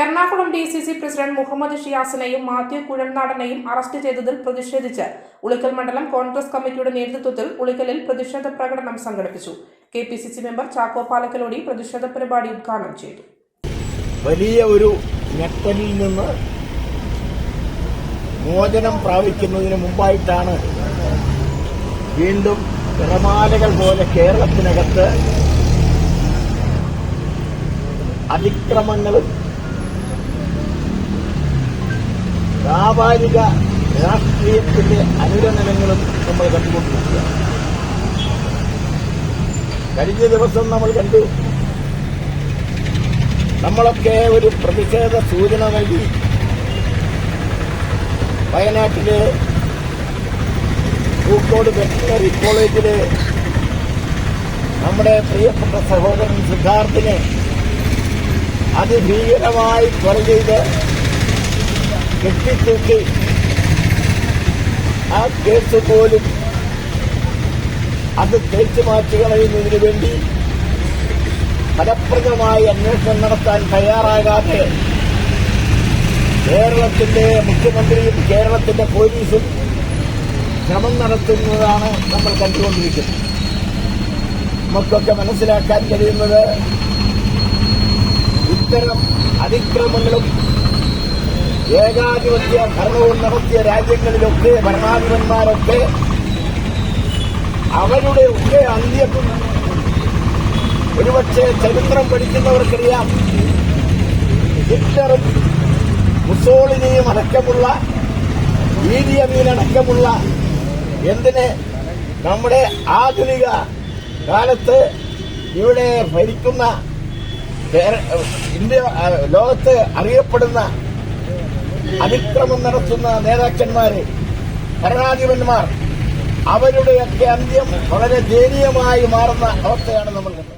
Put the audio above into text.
Ernakulam D C C president Muhammad ഷിയാസിനെയും Mathew കുഴൽനാടനെയും arrest ചെയ്തതിൽ പ്രതിഷേധിച്ച് ഉളിക്കൽ മണ്ഡലം കോൺഗ്രസ് കമ്മിറ്റിയുടെ നേതൃത്വത്തിൽ ഉളിക്കലിൽ പ്രതിഷേധ പ്രകടനം സംഘടിപ്പിച്ചു. K P C C member Chacko പാലക്കലോടി പ്രതിഷേധ പരിപാടി ഉദ്ഘാടനം ചെയ്തു. വലിയ ഒരു ഞെട്ടലിൽ നിന്ന് മോചനം പ്രാപിക്കുന്നതിന് മുമ്പായിട്ടാണ് വീണ്ടും തിരമാലകൾ പോലെ കേരളത്തിനകത്ത് അതിക്രമങ്ങളും വ്യാപാരിക രാഷ്ട്രീയത്തിന്റെ അനുരണനങ്ങളും നമ്മൾ കണ്ടുകൊണ്ടിരിക്കുകയാണ്. കഴിഞ്ഞ ദിവസം നമ്മൾ കണ്ടു. നമ്മളൊക്കെ ഒരു പ്രതിഷേധ സൂചന നൽകി. വയനാട്ടിലെ പൂക്കോട് വെറ്റിനറി കോളേജിലെ നമ്മുടെ പ്രിയപ്പെട്ട സഹോദരൻ സിദ്ധാർത്ഥിനെ അതിഭീകരമായി കൊല ചെയ്ത് കെട്ടിത്തൂക്കി. ആ കേസ് പോലും അത് തേച്ചു മാറ്റുകളയുന്നതിനു വേണ്ടി ഫലപ്രദമായി അന്വേഷണം നടത്താൻ തയ്യാറാകാതെ കേരളത്തിന്റെ മുഖ്യമന്ത്രിയും കേരളത്തിന്റെ പോലീസും ശ്രമം നടത്തുന്നതാണ് നമ്മൾ കണ്ടുകൊണ്ടിരിക്കുന്നത്. നമുക്കൊക്കെ മനസ്സിലാക്കാൻ കഴിയുന്നത് ഇത്തരം അതിക്രമങ്ങളും ഏകാധിപത്യ ഭരണവും നടത്തിയ രാജ്യങ്ങളിലൊക്കെ ഭരണാധിപന്മാരൊക്കെ അവരുടെ ഒക്കെ അന്ത്യം ഒരുപക്ഷെ ചരിത്രം പഠിക്കുന്നവർക്കറിയാം. ഹിറ്റ്ലറും മുസോളിനിയും അടക്കമുള്ള ഈരിയമീനടക്കമുള്ള എന്തിനെ നമ്മുടെ ആധുനിക കാലത്ത് ഇവിടെ ഭരിക്കുന്ന ഇന്ത്യ ലോകത്ത് അറിയപ്പെടുന്ന അതിക്രമം നടത്തുന്ന നേതാക്കന്മാര് ഭരണാധിപന്മാർ അവരുടെയൊക്കെ അന്ത്യം വളരെ ദയനീയമായി മാറുന്ന അവസ്ഥയാണ് നമ്മൾ കണ്ടത്.